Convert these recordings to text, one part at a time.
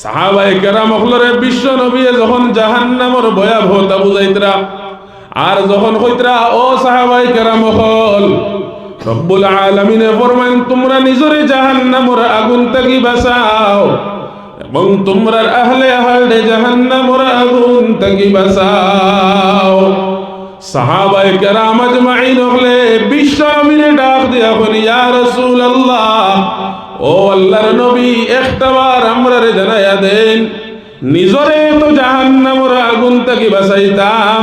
সাহাবাই কেরাম অখলরে বিশ্ব নবী যখন জাহান্নামর ভয়াবহতা বুঝাইতরা, আর যখন কইতরা, ও সাহাবাই কেরাম অখল রব্বুল আলামিনে ফরমান তোমরা নিজরে জাহান্নামর আগুন থেকে বাঁচাও, এবং তোমরা আহলে আহলে জাহান্নামর আগুন থেকে বাঁচাও। সাহাবাই কেরাম আজমাইন হলে বিশ্ব নবীরে ডাক দিয়া ইয়া রাসূলুল্লাহ ও আল্লাহর নবী, একটাবার আমরারে জানাইয়া দেন, নিজরে তো জাহান্নামর আগুন থেকে বাঁচাইতাম,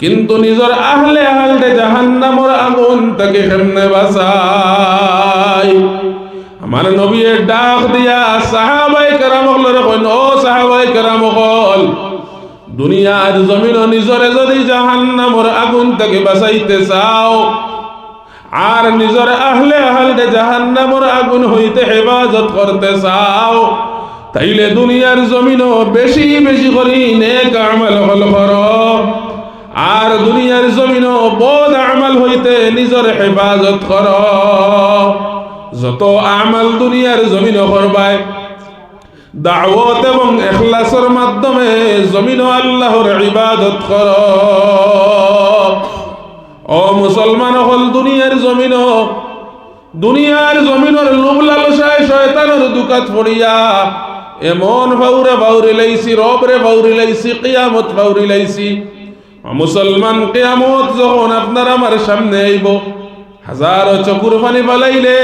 কিন্তু নিজর আহলে আহলে জাহান্নামর আগুন থেকে কেমনে বাঁচাই? আমার নবীর ডাক দিয়া সাহাবাই কেরাম কইন, ও সাহাবাই কেরাম হল, দুনিয়ার জমিন নিজরে যদি জাহান্নামর আগুন থেকে বাঁচাইতে চাও আর নিজর আহলে আহলে জাহান্নামর আগুন হইতে হেফাজত করতে চাও, তাইলে দুনিয়ার জমিনও বেশি বেশি করি নেক আমল হল কর আর দুনিয়ার জমিনও বদ আমল হইতে নিজর হেফাজত কর। যত আমল দুনিয়ার জমিন করবায়, দাওয়াত এবং এখলাসের মাধ্যমে জমিন আল্লাহর ইবাদত কর। ও মুসলমান হল দুনিয়ার জমিন দুনিয়ার জমিনের লোভ লালসায় শয়তানের দুকাত পড়িয়া, এমন লাইছি, রবরে লাইছি, কিয়ামত লাইছি। মুসলমান কিয়ামত যখন আপনার আমার সামনে আইব, হাজারো চকুর পানি পালাইলে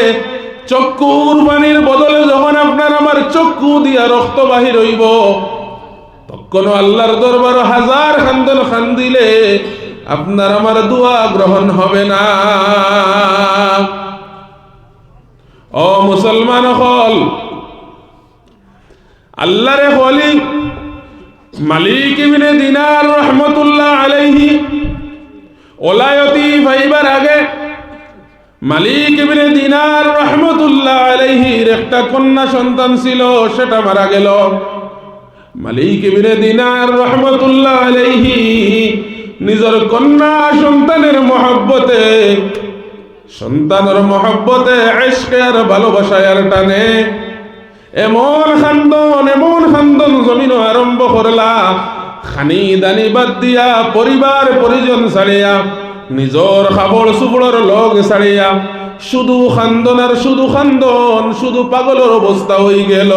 চক্ষুর পানির বদলে যখন আপনার আমার চক্ষু দিয়া রক্ত বাহির হইব তখন আল্লাহর দরবার হাজার খান্দন খান্দিলে আপনার আমার দোয়া গ্রহণ হবে না। ও মুসলমান হল, আল্লাহরে হলি, মালিক ইবনে দিনার রহমতুল্লাহ আলাইহি, ওলায়তি ভাইবার আগে মালিক ইবনে দিনার রহমতুল্লাহ আলাইহির একটা কন্যা সন্তান ছিল, সেটা মারা গেল। মালিক ইবনে দিনার রহমতুল্লাহ আলাইহি নিজের কন্যা সন্তানের মহব্বতে সন্তানের মহব্বতে আশকে আর ভালোবাসায় আর টানে। এমন খান্দন এমন খান্দন জমিন আরম্ভ করলা। খানি দানি বাদ দিয়া পরিবার, পরিজন ছাড়িয়া, নিজর খাবড় সুবড়র লগ ছাড়িয়া, শুধু খান্দন আর শুধু খান্দন, শুধু পাগলের অবস্থা হয়ে গেল।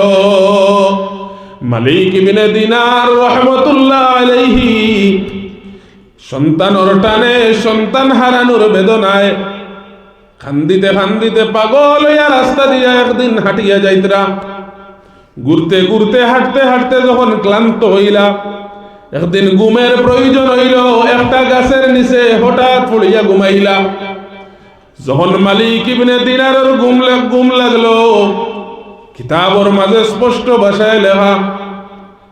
মালিক ইবনে দিনার রহমতুল্লাহ আলাইহি সন্তানর অরটানে সন্তান হারানোর বেদনায়। খান্দিতে খান্দিতে পাগল হইয়া রাস্তা দিয়া একদিন হাঁটিয়া যাইতরা। ঘুরতে ঘুরতে, হাঁটতে হাঁটতে যখন ক্লান্ত হইলা, একদিন ঘুমের প্রয়োজন হইল, একটা গাছের নিচে হঠাৎ পড়িয়া ঘুমাইলা। যখন মালিক ইবনে দিনারের ঘুম লাগ, ঘুম লাগল, কিতাবর মাঝে স্পষ্ট ভাষায় লেখা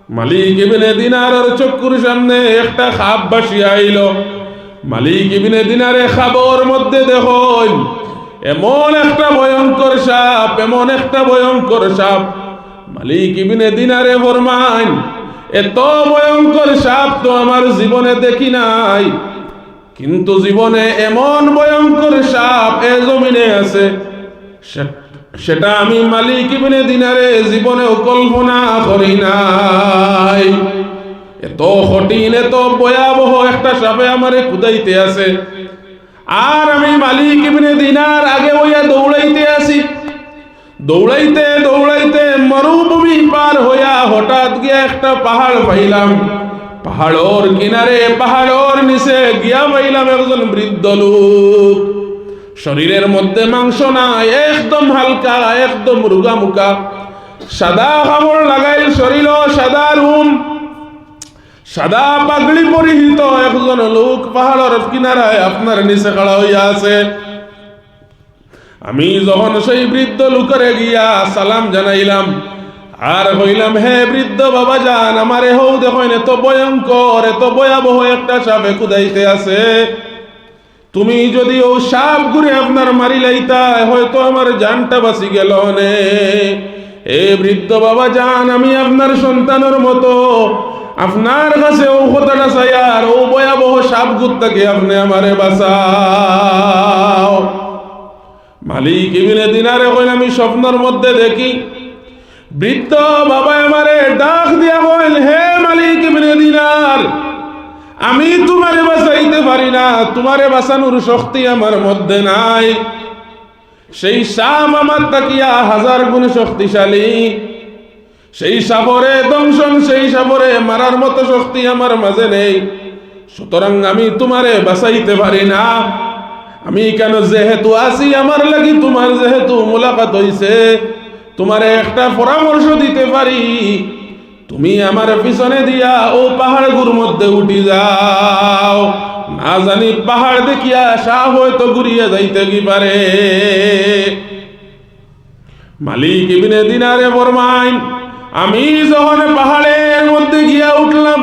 মালিক ইবনে দিনারের চক্ষুর সামনে একটা খাপ বাসিয়া আইল। মালিক ইবনে দিনারে খাবর মধ্যে দেখুন এমন একটা ভয়ঙ্কর সাপ, এমন একটা ভয়ঙ্কর সাপ। মালিক ইবনে দিনারে ফরমান এত ভয়ঙ্কর সাপ তো আমার জীবনে দেখি নাই। কিন্তু জীবনে এমন ভয়ঙ্কর সাপ এ জমিনে আছে সেটা আমি মালিক ইবনে দিনারে জীবনেও কল্পনা করি নাই। এত কঠিন, এত ভয়াবহ একটা সাপে আমারে কুদাইতে আছে। আর আমি মালিক ইবনে দিনার আগে হইয়া দৌড়াইতে আছি। দৌড়াইতে দৌড়াইতে মরুভূমি পার হইয়া হঠাৎ গিয়া একটা পাহাড় পাইলাম। পাহাড়র কিনারে, পাহাড়র নিচে গিয়া পাইলাম একজন বৃদ্ধ লোক। শরীরের মধ্যে মাংস নাই, একদম হালকা, একদম রুগা মুখা সাদা কাপড় লাগাইল শরীর সাদা রুম, সাদা পাগড়ি পরিহিত। একজন লোক পাহাড়ের কিনারায় আপনার নিচে খাড়া হইয়া আছে। আমি যখন সেই বৃদ্ধ লোকের গিয়া সালাম জানাইলাম, আর কইলাম, হে বৃদ্ধ বাবা যান, আমারে হৌ দেখেন, এত ভয়ঙ্কর, এত ভয়াবহ একটা সাপে কুদাইতে আছে। তুমি যদি ও সাপ ঘুরে আপনার মারি লাইতা, হয়তো আমার জানটা বাঁচি গেল নে। এ বৃদ্ধ বাবা যান আমি আপনার সন্তানের মতো। আপনার কাছে ও কথাটা চাই আর ও ভয়াবহ সাপ গুত্তাকে আপনি আমারে বাঁচাও। মালিক ইবিনে দিনারে কইন আমি স্বপ্নের মধ্যে দেখি, বৃদ্ধ বাবা আমারে ডাক দিয়া বল হে মালিক ইবনে দিনার আমি তোমারে বাঁচাইতে পারি না, তোমারে বাঁচানোর শক্তি আমার মধ্যে নাই। সেই সাপ আমার তাকিয়া হাজার গুণ শক্তিশালী। সেই সাপরে দংশন, সেই সাপরে মারার মতো শক্তি আমার মাঝে নেই। সুতরাং আমি তোমারে বাঁচাইতে পারি না। আমি কেন যেহেতু আছি, আমার লাগি তোমার যেহেতু মোলাকাত হইছে, তোমারে একটা পরামর্শ দিতে পারি। তুমি আমার পিছনে দিয়া ও পাহাড়গুর মধ্যে উঠি যাও। না জানি পাহাড় দেখিয়া সাহ হয়তো ঘুরিয়ে যাইতে কি পারে। মালিক ইবনে দিনারে বরমাইন, আমি যখন পাহাড়ের মধ্যে গিয়া উঠলাম,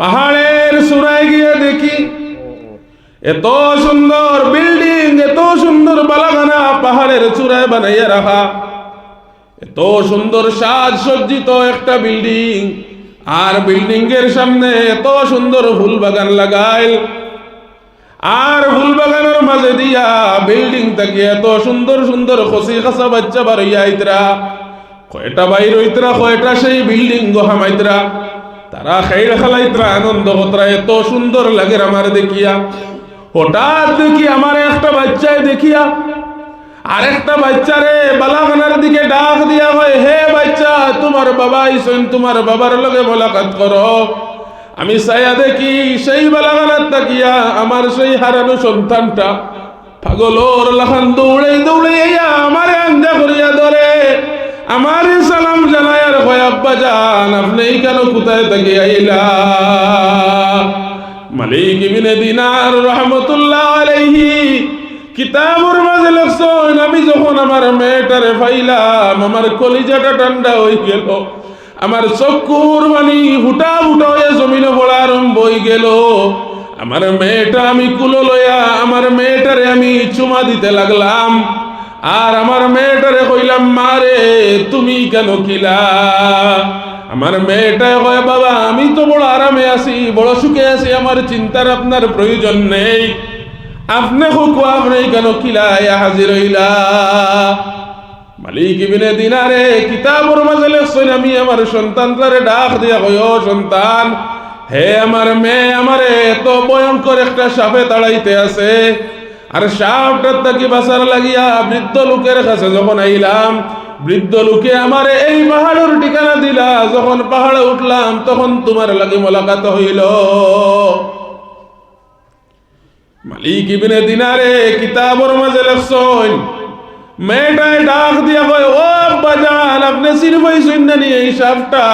পাহাড়ের সুরায় গিয়ে দেখি, এত সুন্দর বিল্ডিং, এত সুন্দর বালাখানা পাহাড়ের চূড়ায় বানাইয়া রাখা। এত সুন্দর সাজ সজ্জিত একটা বিল্ডিং। আর বিল্ডিং এর সামনে এত সুন্দর ফুল বাগান লাগাইল। আর ফুল বাগানের মাঝে দিয়া বিল্ডিং থেকে এত সুন্দর সুন্দর খসি খাসা বাচ্চা হইয়া আইতরা। কয়টা বাইর হইতরা, কয়টা সেই বিল্ডিং গোহামাইতরা তারা খেয়ে খেলাইতরা, আনন্দ হতরা এত সুন্দর লাগে আমার দেখিয়া। হঠাৎ দেখি আমার একটা বাচ্চায় দেখিয়া আরেকটা বাচ্চারে বালাখানার দিকে ডাক দিয়া হয়, হে বাচ্চা, তোমার বাবা আইসেন, তোমার বাবার লগে মোলাকাত করো। আমি সায়া দেখি সেই বালাখানার তাকিয়া, আমার সেই হারানো সন্তানটা পাগলোর লাখান দৌড়ে দৌড়ে আমারে আঞ্জা করিয়া ধরে। আমার সালাম জানায়, আর হয় আব্বা জান, আপনি কেন কোথায় থেকে আইলা? মালিক ইবনে দিনার রহমতুল্লাহ আলাইহি কিতাবর মাঝে লেখছেন, আমি যখন আমার মেয়েটারে পাইলাম, আমার কলিজাটা ঠান্ডা হয়ে গেল, আমার চকুর মানি হুটা হুটা হয়ে জমিনে পড়া আরম্ভ হয়ে গেল। আমার মেয়েটা আমি কুলো লয়া আমার মেয়েটারে আমি চুমা দিতে লাগলাম। আর আমার মেয়েটারে কইলাম, মারে, তুমি কেন কিলা? আমার মেয়েটাই কয়, বাবা, আমি তো বড় আরামে আছি, বড় সুখে আছি, আমার চিন্তার আপনার প্রয়োজন নেই। আপনি হুকু আপনি কেন কিলায় হাজির হইলা। মালিক ইবিনে দিনারে কিতাবর মাঝে লেখছেন আমি আমার সন্তানটারে ডাক দিয়া কই সন্তান, হে আমার মেয়ে আমারে এত ভয়ঙ্কর একটা সাপে তাড়াইতে আছে। আর সাপটার তাকে বাঁচার লাগিয়া বৃদ্ধ লোকের কাছে যখন আইলাম, বৃদ্ধ লোকে আমারে এই পাহাড়ের ঠিকানা দিলা। যখন পাহাড়ে উঠলাম, তখন তোমার লাগে মোলাকাত হইল। মালিক ইবনে দিনারে কিতাবর মাঝে লেখছন, মেয়েটায় ডাক দিয়া কয়, ও বাজান আপনি সিনফাই শুননা নি এই সাপটা?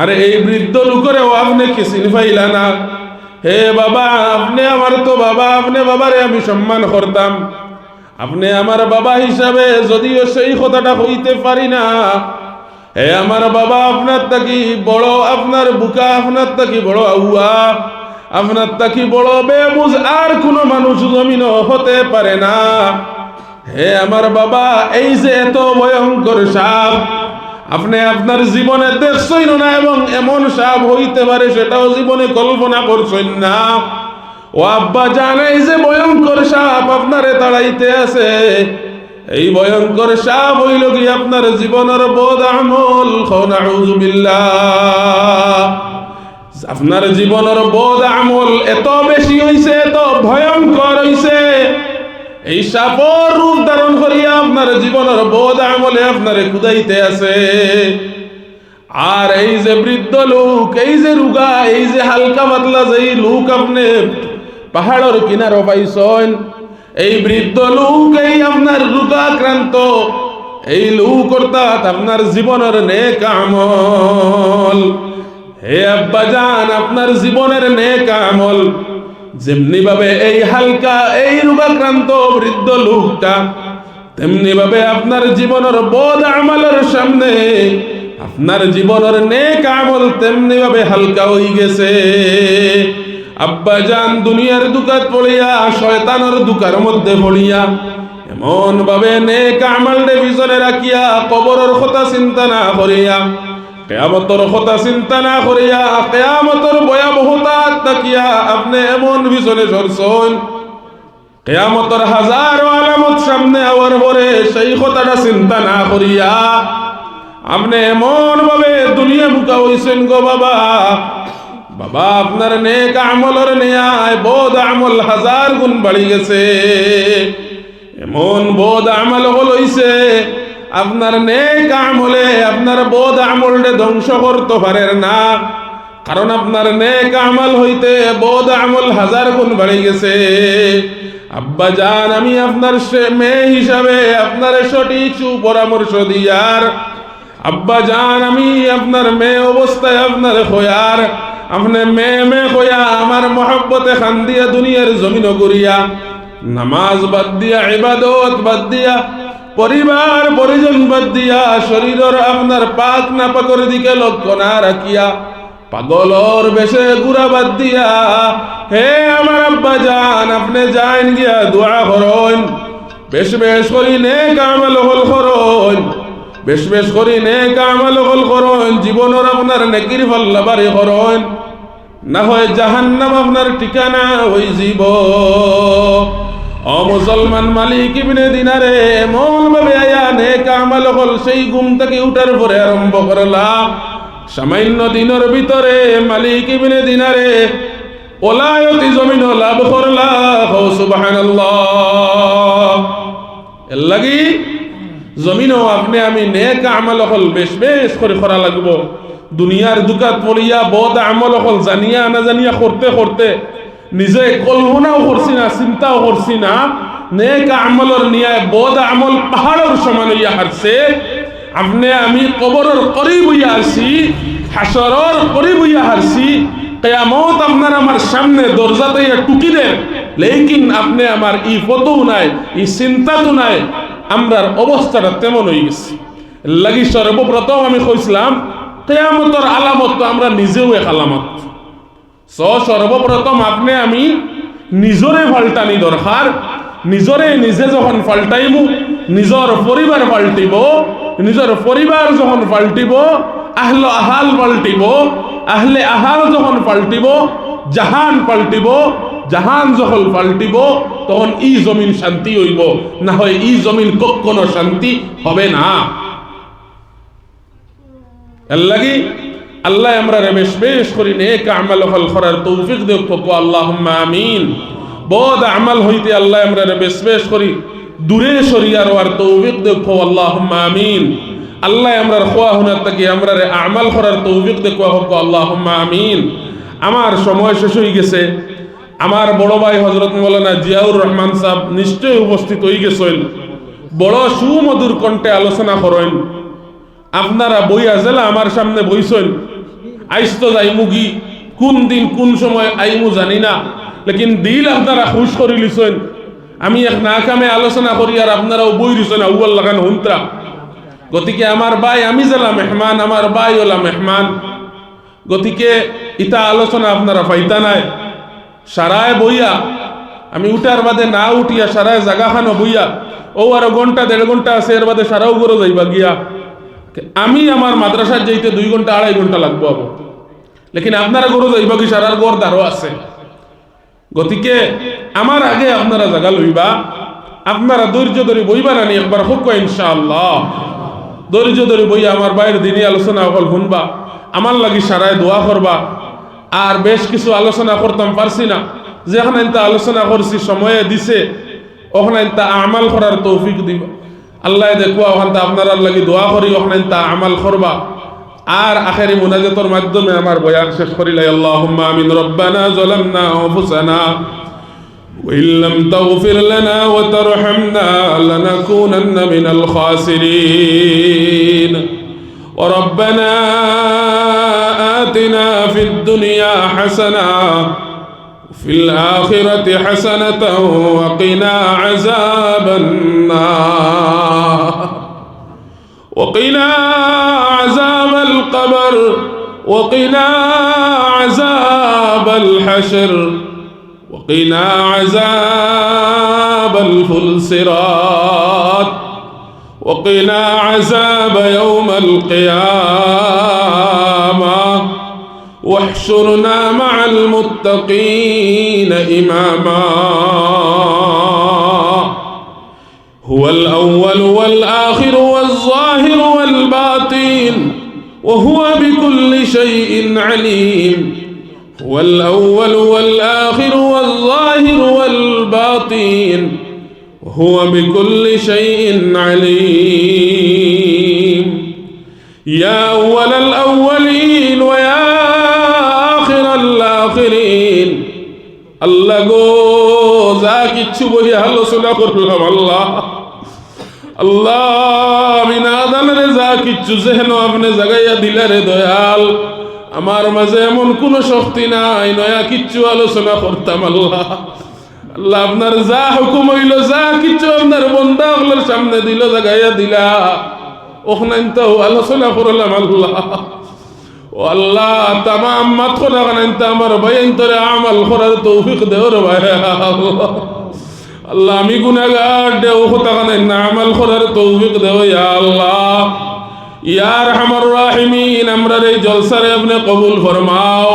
আরে এই বৃদ্ধ লোকেরও, আপনি কি সিনফাইলা না হে বাবা, আপনি আমার তো বাবা, আপনি বাবারে আমি সম্মান করতাম। আপনি আমার বাবা হিসাবে যদিও সেই কথাটা হইতে পারি না। হে আমার বাবা, আপনার তাকি বড়, আপনার বুকা, আপনার তাকি বড় আউয়া। আপনার তাকি বড় বেবুজ? আর কোনো মানুষ জমিন হতে পারে না। হে আমার বাবা, এই যে এত ভয়ঙ্কর সাপ, আপনি আপনার জীবনে দেখছই না এবং এমন সাপ হইতে পারে সেটাও জীবনে কল্পনা করছেন না। ও আব্বা জানাই যে ভয়ঙ্কর সাপ আপনারে তাড়াইতে আছে। এই ভয়ঙ্কর সাপ হইল কি আপনার জীবনের বোধ আমল? আপনার জীবনের বোধ আমল এত বেশি হইছে, এত ভয়ঙ্কর হইছে। এই সাপর রূপ ধারণ করিয়া আপনার জীবনের বোধ আমলে আপনারে কুদাইতে আছে। আর এই যে বৃদ্ধ লোক, এই যে রুগা, এই যে হালকা পাতলা যে লোক আপনি পাহাড়ের কিনারও পাইছেন, এই বৃদ্ধ লোক, এই আপনার রোগাক্রান্ত, এই লোক অর্থাৎ আপনার জীবনের নেক আমল। হে আব্বাজান আপনার জীবনের নেক আমল, যেমনি ভাবে এই হালকা, এই রোগাক্রান্ত বৃদ্ধ লোকটা, তেমনি ভাবে আপনার জীবনের বোধ আমলের সামনে, আপনার জীবনের নেক আমল তেমনি ভাবে হালকা হয়ে গেছে। আব্বা জান, দুনিয়ার দুকাত পড়িয়া, শয়তানের দুকার মধ্যে পড়িয়া এমন ভাবে নেক আমল পিছনে রাখিয়া, কবরের কথা চিন্তা না করিয়া কেয়ামতর কথা চিন্তা না করিয়া, কেয়ামতর ভয়াবহতা তাকিয়া আপনি এমন পিছনে সরছন কেয়ামতর হাজার আলামত সামনে আওয়ার পরে সেই কথাটা চিন্তা না করিয়া, আপনি এমন ভাবে দুনিয়া বুকা হইছেন গো বাবা। বাবা, আপনার নেক আমলের নেয়ায় বোধ আমল হাজার গুণ বাড়ি গেছে। এমন বোধ আমল হইছে আপনার নেক আমলে, আপনার বোধ আমলটা ধ্বংস করতে পারেন না। কারণ আপনার নেক আমল হইতে বোধ আমল হাজার গুণ বাড়ি গেছে। আব্বা জান, আমি আপনার মেয়ে হিসাবে আপনার সঠিক সুপরামর্শ দিয়ার। আব্বা জান, আমি আপনার মেয়ে অবস্থায় আপনার খোয়ার। আপনি মেয়ে মেয়ে খোয়া, আমার মহব্বতে খান দিয়া দুনিয়ার জমিন করিয়া। নামাজ বাদ দিয়া, ইবাদত বাদ দিয়া পরিবার পরিজন বাদ দিয়া শরীরের আপনার পাক না পাকর দিকে লক্ষ্য না রাখিয়া পাগলর বেশে গুড়া বাদ দিয়া, হে আমার আব্বা জান, আপনি যাইন গিয়া দোয়া করুন। বেশ বেশ করি নে কামাল হল করুন। বেশ বেশ করি নে কামাল হল করুন। জীবনের আপনার নেকির ফল্লা বাড়ি করুন। না হয় জাহান্নাম আপনার ঠিকানা হই জীব। ও মুসলমান মালিক ইবনে দিনারে এমন ভাবে আয়া নে কামাল হল, সেই ঘুম থেকে উঠার পরে আরম্ভ করলাম সামান্য দিনের ভিতরে মালিক ইবনে দিনারে ওলায়তি জমিন লাভ করলা। হো, সুবহানাল্লাহ। এর লাগি জমিনও আপনি আমি নেক আমল হল, বেশ বেশ করে করা লাগবো। দুনিয়ার দুকাত পড়িয়া বদ আমল হল, জানিয়া না জানিয়া করতে করতে নিজে কল্পনাও করছি না, চিন্তাও করছি না। নেক আমলর নিয়ে বদ আমল পাহাড়ের সমান হইয়া হারছে আপনি আমি কবরের করিব হইয়া আসি, হাসরর করিব হইয়া হারছি কেয়ামত আপনার আমার সামনে দরজাতে টুকি দেন। লেকিন আপনি আমার ই ফতও নাই, ই চিন্তা তো নাই। আমরার অবস্থাটা তেমন হয়ে গেছে। লাগি সর্বপ্রথম আমি কইছিলাম, কেয়ামতর আলামত তো আমরা নিজেও এক আলামত। স সর্বপ্রথম আপনি আমি নিজরে পাল্টানি দরকার, নিজরে নিজে যখন পাল্টাইমু নিজর পরিবার পাল্টিব নিজর পরিবার যখন পাল্টিব আহল আহাল পাল্টিব আহলে আহাল যখন পাল্টিব জাহান পাল্টিব জাহান যখন পাল্টিব তখন ই জমিন শান্তি হইব, না হয় ই জমিন কখনো শান্তি হবে না। এর লাগি আল্লাহ আমরা রেবেশ বেশ করি, নেক আমাল হল করার তৌফিক দেব কো আল্লাহুম্মা আমিন। বদ আমাল হইতে আল্লাহ আমরা রেবেশ বেশ করি, দূরে সরিয়ার আর তৌফিক দেব কো আল্লাহুম্মা আমিন। আল্লাহ আমরা খোয়া হুনার থেকে আমরা আমাল করার তৌফিক দেব কো আল্লাহ আমিন। আমার সময় শেষ হয়ে গেছে। আমার বড় ভাই হজরত মৌলানা জিয়াউর রহমান সাহেব নিশ্চয়ই উপস্থিত হয়ে গেছেন। বড় সুমধুর কণ্ঠে আলোচনা করেন। আপনারা বই আজেলা আমার সামনে বইছেন। আইস তো যাই মুগি কোন দিন, কোন সময় আইমু জানি না। লেকিন দিল আপনারা খুশ করে লিছেন। আমি এক নাকামে আলোচনা করি আর আপনারাও বই দিছেন আউ্বাল লাগান হুন্ত্রা। গতিকে আমার ভাই, আমি জেলা মেহমান, আমার ভাই ওলা মেহমান। গতিকে ইতা আলোচনা আপনারা পাইতা নাই। সারায় বইয়া, আমি উঠার বাদে না উঠিয়া সারায় জাগাখানো বইয়া, ও আরও ঘণ্টা, দেড় ঘণ্টা আছে, এর বাদে সারাও করে যাইবা গিয়া। আমি আমার মাদ্রাসার যাইতে দুই ঘণ্টা, আড়াই ঘণ্টা লাগবো আবো। লেকিন আপনারা গরু যাইবা কি, সারার গড় দ্বারও আছে। গতিকে আমার আগে আপনারা জাগা লইবা। আপনারা ধৈর্য ধরে বইবা নানি একবার হোক ইনশাআল্লাহ। ধৈর্য ধরে বই আমার বাইরের দিনই আলোচনা অকল শুনবা। আমার লাগি সারায় দোয়া করবা। আর বেশ কিছু আলোচনা করতাম, পারছি না। যেখানে আলোচনা করছি, সময়ে দিছে, ওখানে আমাল করার তৌফিক দিবা। আল্লাহ দেখবা ওখান তা আপনার লাগি দোয়া করি ওখানে তা আমাল করবা আর আখেরি মুনাজাতের মাধ্যমে আমার বয়ান শেষ করিলাই আল্লাহুম্মা আমিন রব্বানা যালামনা আনফুসানা وإن لم تغفر لنا وترحمنا لنكونن من الخاسرين وربنا آتنا في الدنيا حسنة وفي الآخرة حسنة وقنا عذاب النار. وقنا عذاب القبر وقنا عذاب الحشر وقنا عذاب الفلسرات وقنا عذاب يوم القيامة. واحشرنا مع المتقين إماما. هو الأول والآخر والظاهر والباطن وهو بكل شيء عليم. هو الأول والآخر والظاهر والباطن وهو بكل شيء عليم. يا أول الأولين আল্লাহ গো, যা কিচ্ছু বহি আলোচনা করলাম, আল্লাহ। আল্লাহ, আমি না জানারে যা কিচ্ছু যেহেন আপনি জাগাইয়া দিলে রে দয়াল। আমার মাঝে এমন কোন শক্তি নাই, নয়া কিচ্ছু আলোচনা করতাম, আল্লাহ। আল্লাহ, আপনার যা হুকুম হইল, যা কিচ্ছু আপনার বন্ধা হলোর সামনে দিল, জাগাইয়া দিলা। ওখানে তো আলোচনা করলাম, আল্লাহ। আল্লাহ, তামাম মাত করা কানাইতে আমার ভাইন তোরে আমাল করার তৌফিক দেওর ভাই। আল্লাহ, আমি গুনাগার দেও কথা কানাই না আমাল করার তৌফিক দেও, ইয়া আল্লাহ। ইয়ার হামার রাহিমিন, আমরা এই জলসারে আপনি কবুল ফরমাও।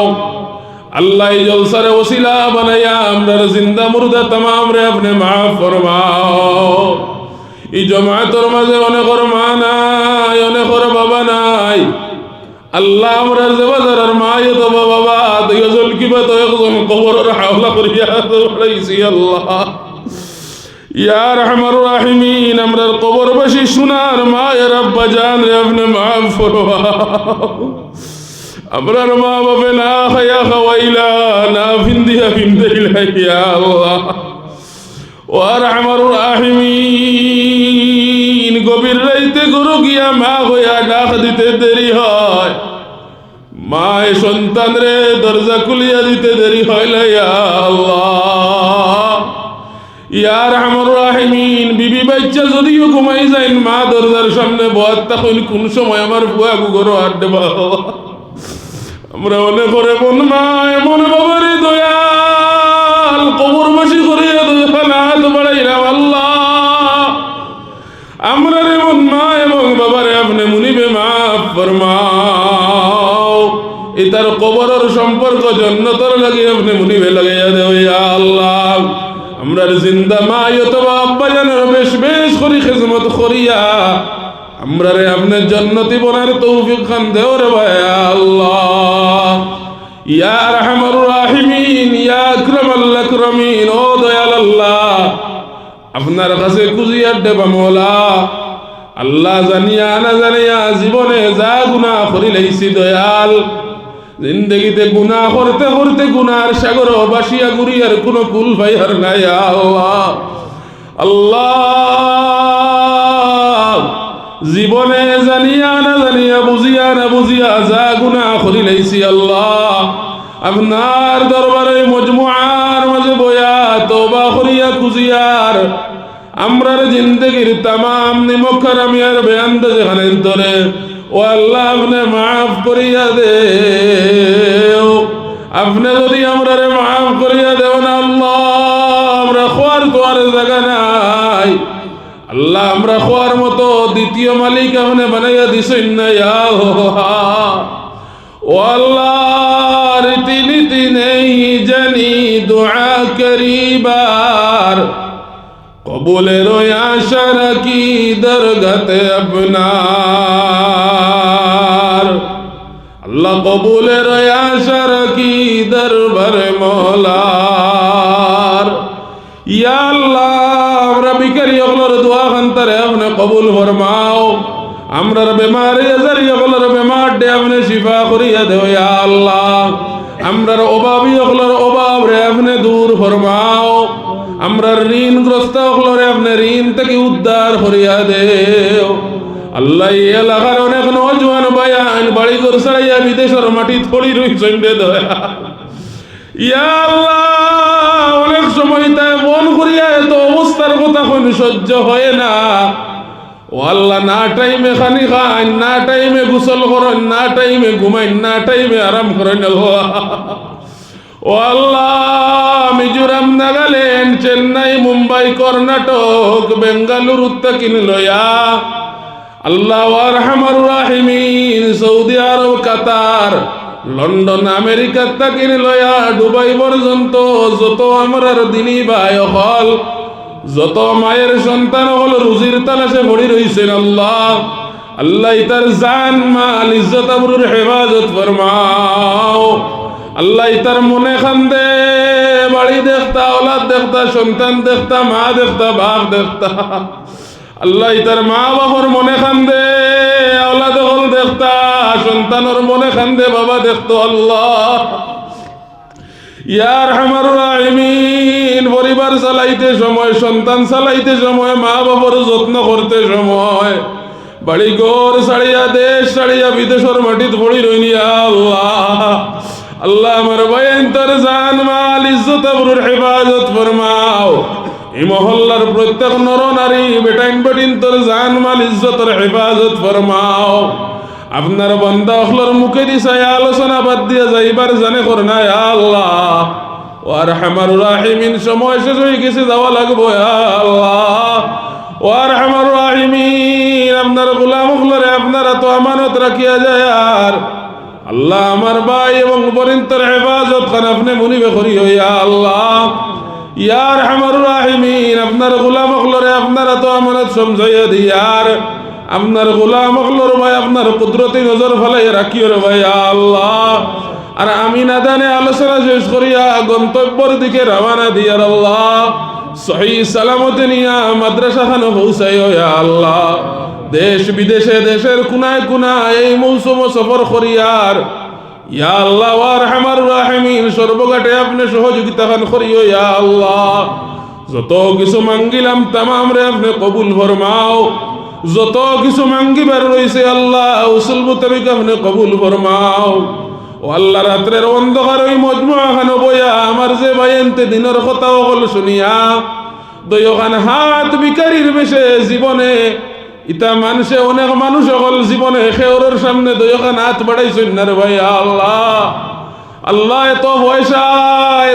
আল্লাহ, এই জলসারে ওসিলা বানাইয়া আমরা জিন্দা মুর্দা তামাম রে আপনি মাফ ফরমাও। এই জমায়েতর মাঝে অনেকর মা নাই অনেকর বাবা আল্লাহ আমরা যে বাজারের মা তো বাবা দুইজন কিবা তো একজন কবরের হাওলা করিয়া পড়াইছি আল্লাহ। ইয়া রহমান রাহিমিন, আমরা কবরবাসী সোনার মায়ের আব্বা জান রে, আপনি মাফ আমরার মা বাবা না খাইয়া খাওয়াইলা, না ভিন্দিয়া ভিন্দাইলা ইয়া আল্লাহ। ওয়ার আমার রাহিমিন। গভীর রাইতে গরু গিয়া মা হইয়া ডাক দিতে দেরি হয়। মায় সন্তান রে, দরজা খুলিয়া দিতে দেরি হইল আল্লাহ। ইয়ার আমার রাহিমিন, বিবি বাচ্চা যদিও ঘুমাই যায় মা দরজার সামনে বয়াত তখন কোন সময় আমার বুয়া গুগরো আড্ডে বাবা আমরা মনে করে মন মা, এমন বাবারে দয়াল, কবরবাসী করিয়া দয়াল, হাত বাড়াইলাম ফরমাও। এটার কবরের সম্পর্ক জন্নতর লাগে আপনি মুনিবে লাগাইয়া দেও ইয়া আল্লাহ। আমরার জিন্দা মা অথবা আব্বা জানের বেশ বেশ করি খেজমত করিয়া। আমরা রে আপনার জন্নতি বনার তৌফিক খান দেও রে ভাই আল্লাহ। ইয়া রহমার রাহিমিন, ইয়া আকরামাল আকরামিন, ও দয়াল আল্লাহ। আপনার কাছে কুজিয়ার দেবা মোলা আল্লাহ জানিয়া না জানিয়া জীবনে যা গুণা করি লাইছি দয়াল, জিন্দগিতে গুণা করতে করতে গুনার সাগর বাসিয়া গুরিয়ার কোনো কুল ভাই ভাইয়ার নাই আল্লাহ। জীবনে জানিয়া না জানিয়া, বুঝিয়া না বুঝিয়া যা গুণা করি লাইছি আল্লাহ। আপনার দরবারে মজমুআর মাঝে বয়া তোবা করিয়া কুজিয়ার আমরার জিন্দগির তামাম আমি আর বেয়ান দে যেখানে ধরে। ও আল্লাহ, আপনি মাফ করিয়া দে আপনি যদি আমরারে মাফ করিয়া দেও না, আল্লাহ, আমরা খোয়ার তো আর জায়গা নাই। আল্লাহ, আমরা খোয়ার মতো দ্বিতীয় মালিক আপনি বানাইয়া দিছেন না, ইয়া ও আল্লাহ, রীতিনীতি নেই জানি, দোয়া করিবার কবুলের আশা রাখি দরগতে আপনার? আল্লাহ কবুলের আশা রাখি দরবার মলার? ইয়া আল্লাহ, আমরা বিকারি অগলর দোয়া খান্তারে আপনি কবুল ফরমাও। আমরার বেমারি আজারি অগলর বেমার ডে আপনি শিফা করিয়া দেও ইয়া আল্লাহ। আমরার অভাবী অগলর অভাব রে আপনি দূর ফরমাও। আমরার ঋণগ্রস্ত অগলরে আপনি ঋণ থেকে উদ্ধার করিয়া দেও। আল্লাহ এলাকার অনেক নজওয়ান বায়ান বাড়ি ঘর ছাড়াইয়া বিদেশের মাটি থড়ি রইছেন রে দয়া। ইয়া আল্লাহ, অনেক সময় তাই মন করিয়া এত অবস্থার কথা কোন সহ্য হয় না। ও আল্লাহ, না টাইমে খানি খান না টাইমে গোসল করেন, না টাইমে ঘুমাইন না টাইমে আরাম করেন আল্লাহ। ও আল্লাহ, মিজোরাম নাগাল্যান্ড, চেন্নাই, মুম্বাই, কর্ণাটক, বেঙ্গালুরু কিন লয়া। আল্লাহ আরহামার রাহিমিন, সৌদি আরব, কাতার, লন্ডন, আমেরিকা তাকিন লয়া। দুবাই পর্যন্ত যত আমরার দিনী ভাই হল, যত মায়ের সন্তান হল রুজির তালাশে ভরি রইছেন আল্লাহ। আল্লাহ তার জান, মাল, ইজ্জত আবরুর হেফাজত ফরমাও। আল্লাহ তার মনে খান্দে, বাড়ি দেখতা, ওলাদ দেখতা, সন্তান দেখতা, মা দেখতা, বাপ দেখতা। আল্লাহ তার মা বাবার মনে খান্দে, ওলাদ হল দেখতা, সন্তানের মনে খান্দে, বাবা দেখতো আল্লাহ। ইয়ার হামার রাহিমিন, পরিবার চালাইতে সময়, সন্তান চালাইতে সময়, মা বাবার যত্ন করতে সময়। বাড়ি ঘর ছাড়িয়া দেশ ছাড়িয়া বিদেশের মাটিত পড়ি রইনি আল্লাহ। আল্লাহ আমার বয়ান, তোর জান, মাল, ইজ্জত আবরুর হেফাজত ফরমাও। এই মহল্লার প্রত্যেক নর নারী, বেটাইন বেটিন, তোর জান, মাল, ইজ্জতের হেফাজত ফরমাও। আপনার বন্দা অখলর মুখে দিছাই আলোচনা বাদ দিয়ে যাইবার জানে কর না আল্লাহ। ওয়ার হামার রাহিমিন, সময় শেষ হয়ে গেছে, যাওয়া লাগবো আল্লাহ। ওয়ার হামার রাহিমিন, আপনার গোলাম অখলরে আপনারা তো আমানত রাখিয়া যায় আর আল্লাহ আমার ভাই এবং বরিন্তর হেফাজত খান আপনি মুনিবে করি হইয়া আল্লাহ। ইয়ার হামার রাহিমিন, আপনার গোলাম অখলরে আপনারা তো আমানত সমঝাইয়া দিয়ার আপনার গোলাম অখলর ভাই, আপনার কুদরতি নজর ফেলাই রাখিও রে ভাই আল্লাহ। আর আমি না জানে আলোচনা শেষ করিয়া গন্তব্যর দিকে রওনা দিয়ার আল্লাহ। সহি সালামতে নিয়া মাদ্রাসা খানো পৌঁছাই আল্লাহ। দেশ বিদেশে, দেশের কুনায় কুনায় এই মৌসুম সফর করিয়ার ইয়া আল্লাহ ওয়ার হামার রাহিমিন, সর্বঘাটে আপনি সহযোগিতা খান করিও ইয়া আল্লাহ। যত কিছু মাঙ্গিলাম তামাম রে আপনি কবুল ফরমাও। যত কিছু মাঙ্গিবার রয়েছে আল্লাহ, উসুল মুতাবিক আপনি কবুল ফরমাও। ও আল্লাহ, রাত্রের অন্ধকার ওই মজমুয়া খান বইয়া, আমার যে বাইনতে দিনের কথা হল শুনিয়া। দয়খান হাত বিকারির বেশে জীবনে ইতা মানুষে, অনেক মানুষ হল জীবনে খেওরের সামনে দয়খান হাত বাড়াইছেন না রে ভাই, আল্লাহ। আল্লাহ, এত পয়সা,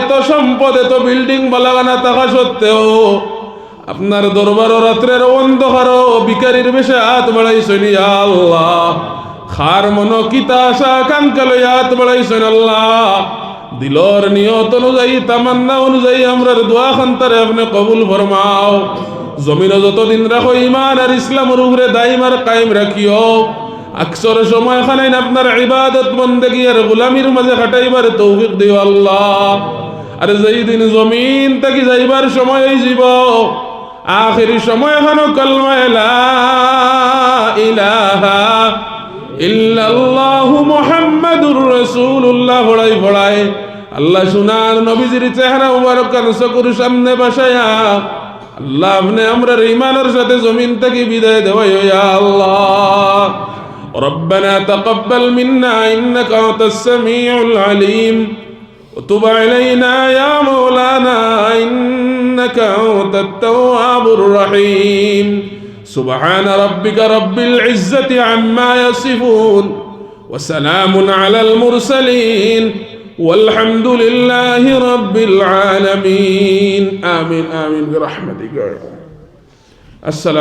এত সম্পদ, এত বিল্ডিং বালাগানা থাকা সত্ত্বেও আপনার দরবার রাত্রের অন্ধকার বিকারির বেশে হাত বাড়াইছেন আল্লাহ। খার মন কিতা আশা কাঙ্কা হাত বাড়াইছেন আল্লাহ। দিলর নিয়ত অনুযায়ী, তামান্না অনুযায়ী আমরার দোয়া খান্তারে আপনি কবুল ফরমাও। জমিন যতদিন রাখো ইমান আর ইসলামের উপরে দাইমার কায়েম রাখিও। আকসর সময় খানাইন আপনার ইবাদত বন্দেগি আর গোলামির মাঝে খাটাইবার তৌফিক দিও আল্লাহ। আর যেই দিন জমিন তাকি যাইবার সময় জীব, আখিরি সময় খানো কলমা লা ইলাহা ইল্লাল্লাহু মুহাম্মাদুর রাসূলুল্লাহ ভড়াই ভড়াই। আল্লাহ সুনার নবীজির চেহারা মুবারক কান সামনে বাসায়া আল্লাহ আপনি আমরা ইমানের সাথে জমিন থেকে বিদায় দেওয়াই ইয়া আল্লাহ ربنا تقبل منا إنك أنت السميع العليم وتب علينا يا مولانا إنك أنت التواب الرحيم سبحان ربك رب العزة عما يصفون وسلام على المرسلين والحمد لله رب العالمين. آمين آمين برحمتك السلام